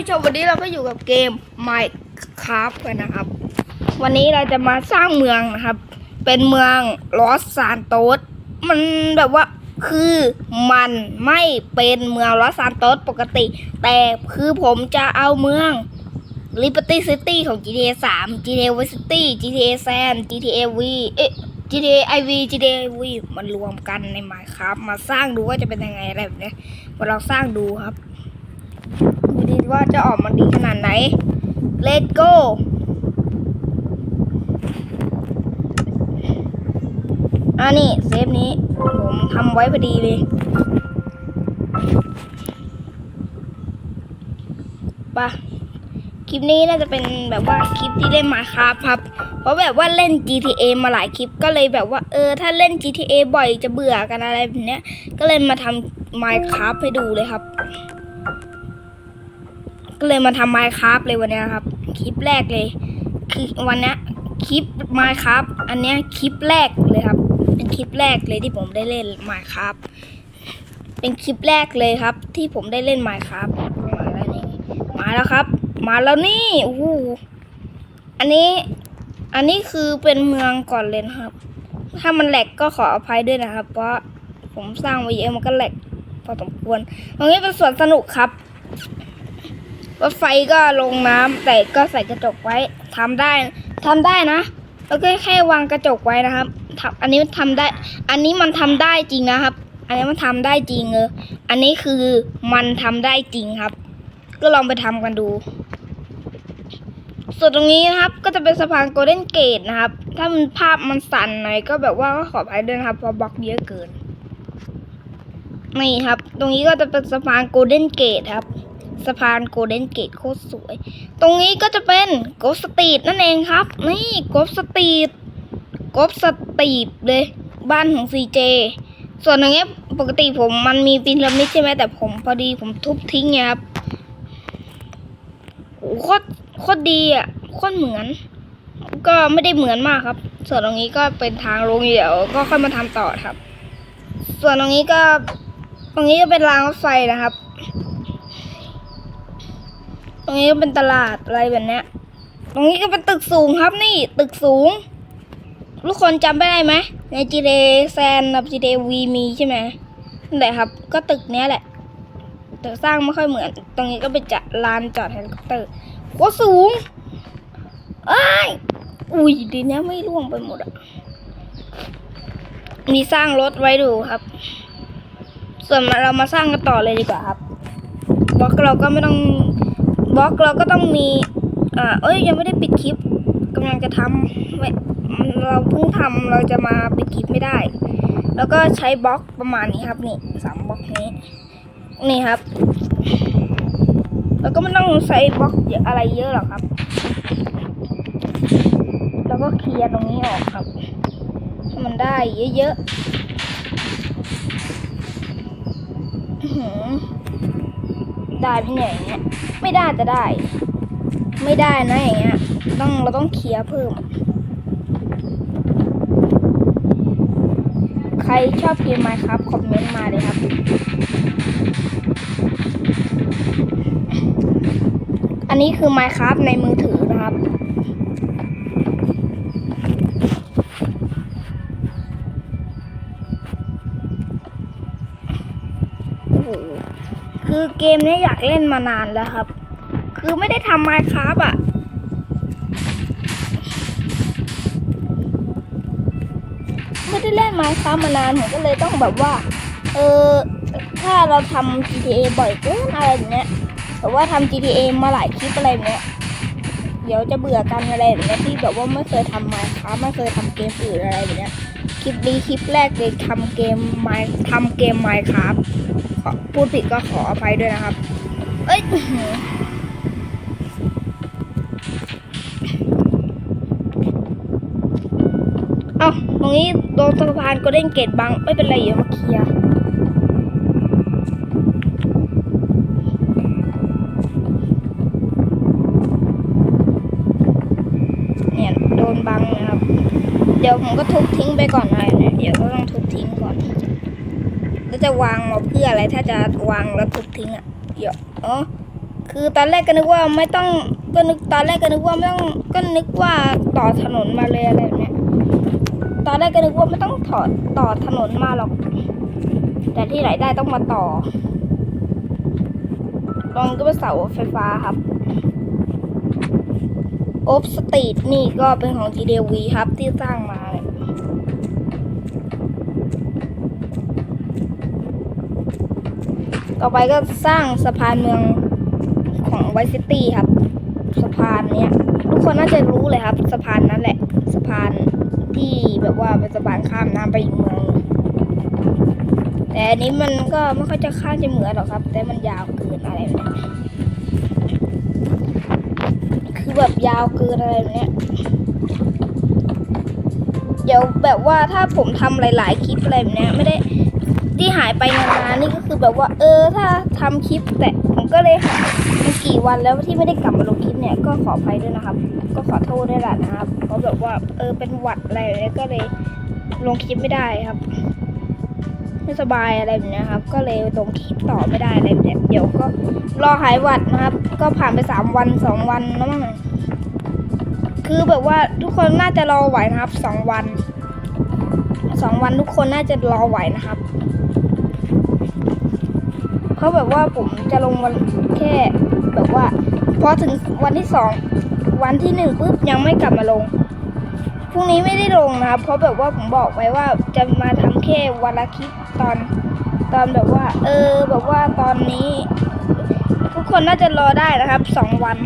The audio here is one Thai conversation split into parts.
ผู้ชมวันนี้เราก็อยู่กับเกม Minecraft กันนะครับ วันนี้เราจะมาสร้างเมืองนะครับ เป็นเมืองลอสซานโตสมันแบบว่าคือมันไม่เป็นเมืองลอสซานโตสปกติ แต่คือผมจะเอาเมือง Liberty City ของ GTA 3 GTA Vice City GTA San GTA V เอ๊ะ GTA IV GTA V มันรวมกันใน Minecraft มาสร้างดูว่าจะเป็นยังไงอะไรแบบเนี้ยมาลองสร้างดูครับ ว่าจะออกมาดีขนาดไหน Let's go อันนี้เซฟนี้ ผมทำไว้พอดีเลย ปะคลิปนี้น่าจะเป็นแบบว่าคลิปที่เล่นมาครับครับ เพราะแบบว่าเล่น GTA มาหลายคลิปก็เลยแบบว่าเออ ถ้าเล่น GTA บ่อยจะเบื่อกันอะไรแบบเนี้ย ก็เลยมาทำ Minecraft ให้ดูเลยครับ ก็เลยมาทำ Minecraft เลยวันนี้ครับ คลิปแรกเลย คือวันนี้คลิป Minecraft อันนี้คลิปแรกเลยครับ เป็นคลิปแรกเลยที่ผมได้เล่น Minecraft เป็นคลิปแรกเลยครับ ที่ผมได้เล่น Minecraft มาแล้วนี่มาแล้วครับ มาแล้วนี่โอ้โหอันนี้ อันนี้คือเป็นเมืองก่อนเลยนะครับ ถ้ามันแหลกก็ขออภัยด้วยนะครับ เพราะผมสร้างไว้เยอะมันก็แหลกพอสมควรตรงนี้เป็นสวนสนุกครับ รถไฟก็ลงน้ำแต่ก็ใส่กระจกไว้ทำได้ทำได้นะ แล้วก็แค่วางกระจกไว้นะครับทำอันนี้มันทำได้ อันนี้มันทำได้จริงนะครับ อันนี้มันทำได้จริงเอออันนี้คือมันทำได้จริงครับ ก็ลองไปทำกันดู ส่วนตรงนี้นะครับ ก็จะเป็นสะพานโกลเด้นเกตนะครับ ถ้ามันภาพมันสั่นหน่อยก็แบบว่าก็ขออภัยด้วยนะครับเพราะบล็อกเยอะเกินนี่ครับ ตรงนี้ก็จะเป็นสะพานโกลเด้นเกตครับ สะพานโกลเด้นเกตโคตรสวย ตรงนี้ก็จะเป็นโกสตีดนั่นเองครับ นี่โกสตีดโกสตีดเลย บ้านของซีเจส่วนอย่างเงี้ปกติผมมันมีพีระมิดใช่ไหมแต่ผมพอดีผมทุบทิ้งไงครับโอ้โคตรโคตรดีอะโคตรเหมือน ก็ไม่ได้เหมือนมากครับ ส่วนตรงนี้ก็เป็นทางลงเดี๋ยว ก็ค่อยมาทำต่อครับ ส่วนตรงนี้ก็ ตรงนี้ก็เป็นรางรถไฟนะครับ ตรงนี้ก็เป็นตลาดอะไรแบบนี้ตรงนี้ก็เป็นตึกสูงครับนี่ตึกสูง ทุกคนจำได้ไหมใน GTA San กับ GTA V มีใช่ไหมนั่นแหละครับ ก็ตึกเนี้ยแหละแต่สร้างไม่ค่อยเหมือน ตรงนี้ก็เป็นจะลานจอดเฮลิคอปเตอร์โคสูงอ้ยอุ้ยดีเนี้ยไม่ร่วงไปหมดอะมีสร้างรถไว้ดูครับ ส่วนเรามาสร้างกันต่อเลยดีกว่าครับบล็อกเราก็ไม่ต้อง บล็อกเราก็ต้องมีอ่าเอ้ยยังไม่ได้ปิดคลิปกำลังจะทำเราเพิ่งทำเราจะมาปิดคลิปไม่ได้ แล้วก็ใช้บล็อกประมาณนี้ครับนี่สามบล็อกนี้ นี่ครับ แล้วก็ไม่ต้องใช้บล็อกเยอะอะไรเยอะหรอกครับ แล้วก็เคลียร์ตรงนี้ออกครับให้มันได้เยอะๆ ได้พี่เนี่ยอย่างเงี้ย ไม่ได้จะได้ ไม่ได้นะอย่างเงี้ย ต้องเราต้องเคลียร์เพิ่ม ใครชอบเกมไมครับคอมเมนต์มาเลยครับ อันนี้คือไมครับในมือถือนะครับ คือเกมนี้อยากเล่นมานานแล้วครับ คือไม่ได้ทำ Minecraft อะไม่ได้เล่น Minecraft มานานผมก็เลยต้องแบบว่า เออถ้าเราทำ GTA บ่อยเกินอะไรแบบเนี้ยแต่ว่าทำ GTA มาหลายคลิปอะไรแบบเนี้ยเดี๋ยวจะเบื่อกันอะไรแบบเนี้ยที่แบบว่าไม่เคยทำ Minecraft ไม่เคยทำเกมอื่นอะไรแบบเนี้ยคลิปนี้คลิปแรกเลยทำเกม My ทำเกม Minecraft ขอ พูดผิดก็ขออภัยด้วยนะครับ เอ้ยเอาตรงนี้โดนสะพานก็เด้นเกตบัง ไม่เป็นไรเดี๋ยวมาเคลียร์เนี่ยโดนบังนะครับ เดี๋ยวผมก็ทุบทิ้งไปก่อนอะไรเนี่ยเดี๋ยวก็ต้องทุบทิ้งก่อน แล้วจะวางมาเพื่ออะไรถ้าจะวางแล้วทุบทิ้งอะเดี๋ยวอ๋อคือตอนแรกก็นึกว่าไม่ต้องก็นึกตอนแรกก็นึกว่าไม่ต้องก็นึกว่าต่อถนนมาเลยอะไรแบบเนี้ยตอนแรกก็นึกว่าไม่ต้องถอดต่อถนนมาหรอก แต่ที่ไหนได้ต้องมาต่อตรงก็เป็นเสาไฟฟ้าครับโอฟสตรีทนี่ก็เป็นของ GDV ครับที่สร้างมาเนี่ย ต่อไปก็สร้างสะพานเมืองของไวซิตี้ครับ สะพานเนี้ยทุกคนน่าจะรู้เลยครับ สะพานนั้นแหละ สะพานที่แบบว่าเป็นสะพานข้ามน้ำไปอีกเมืองหนึ่งแต่อันนี้มันก็ไม่ค่อยจะข้ามจะเหมือนหรอกครับ แต่มันยาวเกินอะไรแบบเนี้ยคือแบบยาวเกินอะไรแบบเนี้ยเดี๋ยวแบบว่าถ้าผมทำหลาย ๆ คลิปอะไรแบบเนี้ยไม่ได้ ที่หายไปนานๆนี่ก็คือแบบว่า เออ ถ้าทำคลิปแต่ผมก็เลยหายมันกี่วันแล้วที่ไม่ได้กลับมาลงคลิปเนี่ยก็ขออภัยด้วยนะครับ ก็ขอโทษด้วยแหละนะครับเพราะแบบว่าเออเป็นหวัดอะไรแบบเนี้ยก็เลยลงคลิปไม่ได้ครับไม่สบายอะไรแบบนี้ครับ ก็เลยลงคลิปต่อไม่ได้อะไรแบบนี้เดี๋ยวก็รอหายหวัดนะครับ ก็ผ่านไปสามวันสองวันแล้วมั้งคือแบบว่าทุกคนน่าจะรอไหวนะครับสองวันสองวันทุกคนน่าจะรอไหวนะครับ เพราะแบบว่าผมจะลงวันแค่แบบว่า พอถึงวันที่สองวันที่หนึ่งปุ๊บยังไม่กลับมาลงพรุ่งนี้ไม่ได้ลงนะครับ เพราะแบบว่าผมบอกไว้ว่าจะมาทำแค่วันละคลิปตอน ตอนแบบว่า เออ แบบว่าตอนนี้ ทุกคนน่าจะรอได้นะครับสองวัน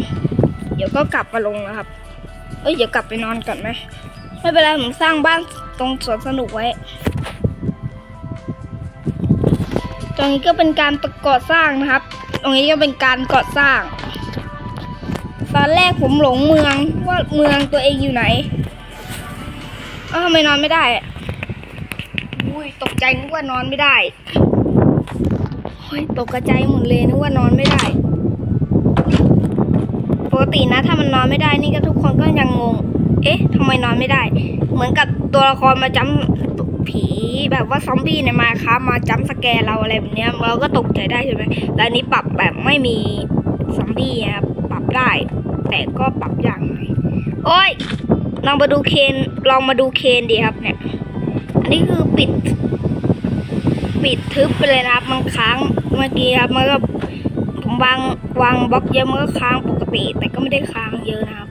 เดี๋ยวก็กลับมาลงนะครับ เอ้ยเดี๋ยวกลับไปนอนก่อนไหมไม่เป็นไรผมสร้างบ้านตรงสวนสนุกไว้ ตรงนี้ก็เป็นการก่อสร้างนะครับ ตรงนี้ก็เป็นการก่อสร้าง ตอนแรกผมหลงเมืองว่าเมืองตัวเองอยู่ไหนเอ้าทำไมนอนไม่ได้อุ้ยตกใจนึกว่านอนไม่ได้โอ้ยตกกระใจหมดเลยนึกว่านอนไม่ได้ปกตินะถ้ามันนอนไม่ได้นี่ก็ทุกคนก็ยังงง เอ๊ะทำไมนอนไม่ได้ เหมือนกับตัวละครมาจำ ผีแบบว่าซอมบี้ในมาครับมาจำสแกนเราอะไรแบบเนี้ยเราก็ตกใจได้ใช่ไหมแต่อันนี้ปรับแบบไม่มีซอมบี้นะครับปรับได้ แต่ก็ปรับอย่างไรโอ้ยลองมาดูเคนลองมาดูเคนดีครับเนี่ยอันนี้คือปิด ปิดทึบไปเลยนะครับมันค้างเมื่อกี้ครับมันก็ผมวางวางบล็อกเยอะมันก็ค้างปกติ แต่ก็ไม่ได้ค้างเยอะนะครับ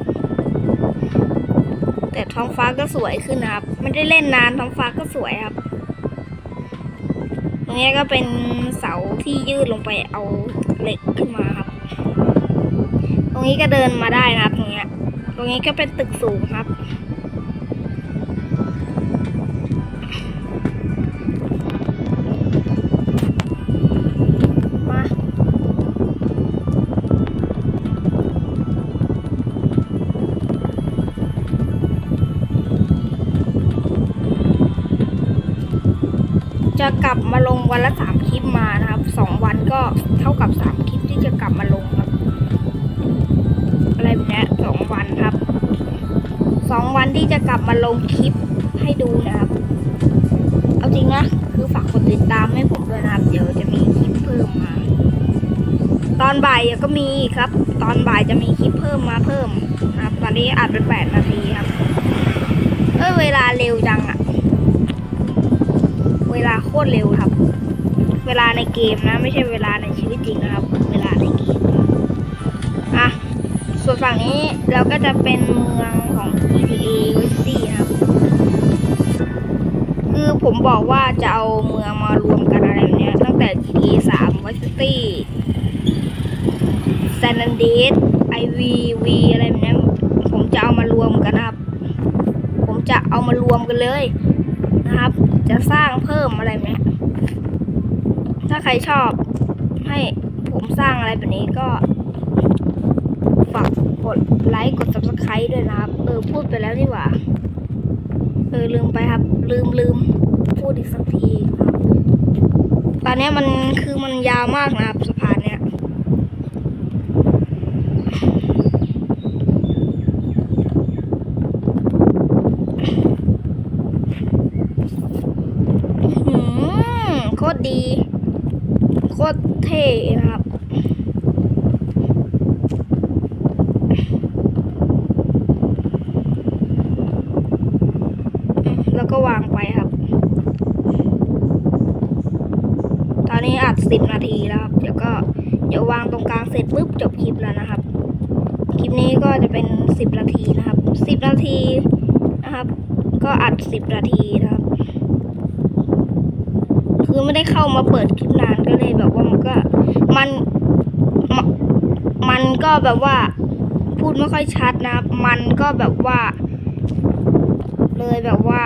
แต่ท้องฟ้าก็สวยขึ้นนะครับ ไม่ได้เล่นนานท้องฟ้าก็สวยครับ ตรงนี้ก็เป็นเสาที่ยืดลงไปเอาเหล็กขึ้นมาครับ ตรงนี้ก็เดินมาได้นะครับ ตรงนี้ตรงนี้ก็เป็นตึกสูงครับ จะกลับมาลงวันละสามคลิปมานะครับสองวันก็เท่ากับสามคลิปที่จะกลับมาลงครับอะไรแบบเนี้ยสองวันครับสองวันที่จะกลับมาลงคลิปให้ดูนะครับ เอาจริงนะคือฝากกดติดตามให้ผมด้วยนะครับ เดี๋ยวจะมีคลิปเพิ่มมา ตอนบ่ายก็มีครับ ตอนบ่ายจะมีคลิปเพิ่มมาเพิ่มครับ ตอนนี้อัดไปแปดนาทีครับเออเวลาเร็วจังอะ เวลาโคตรเร็วครับ เวลาในเกมนะ ไม่ใช่เวลาในชีวิตจริงนะครับ เวลาในเกมอะส่วนฝั่งนี้เราก็จะเป็นเมืองของ GTA Vice City นะครับ คือผมบอกว่าจะเอาเมืองมารวมกันอะไรแบบเนี้ยตั้งแต่ GTA 3 Vice City San Andreas IVV อะไรแบบเนี้ยผมจะเอามารวมกันนะครับ ผมจะเอามารวมกันเลยนะครับ จะสร้างเพิ่มอะไรไหมถ้าใครชอบให้ผมสร้างอะไรแบบนี้ก็ฝากกดไลค์กด subscribe ด้วยนะครับ เออพูดไปแล้วนี่หว่า เออลืมไปครับ ลืมลืมพูดอีกสักทีครับ ตอนนี้มันคือมันยาวมากนะครับสะพาน ตรเท่นะครับแล้วก็วางไปครับ ตอนนี้อัดสิบนาทีแล้วครับ เดี๋ยวก็เดี๋ยววางตรงกลางเสร็จปุ๊บจบคลิปแล้วนะครับ คลิปนี้ก็จะเป็นสิบนาทีนะครับสิบนาทีนะครับ ก็อัดสิบนาทีนะครับ คือไม่ได้เข้ามาเปิดคลิปนานก็เลยแบบว่ามันก็มันมันก็แบบว่า พูดไม่ค่อยชัดนะ มันก็แบบว่า เลยแบบว่า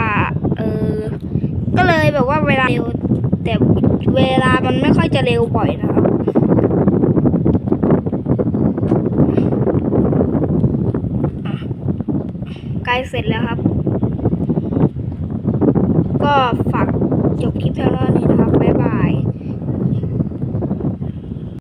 เออ ก็เลยแบบว่าเวลาเร็วแต่เวลามันไม่ค่อยจะเร็วบ่อยนะครับใกล้เสร็จแล้วครับ ก็ฝากจบคลิปเท่านี้นะ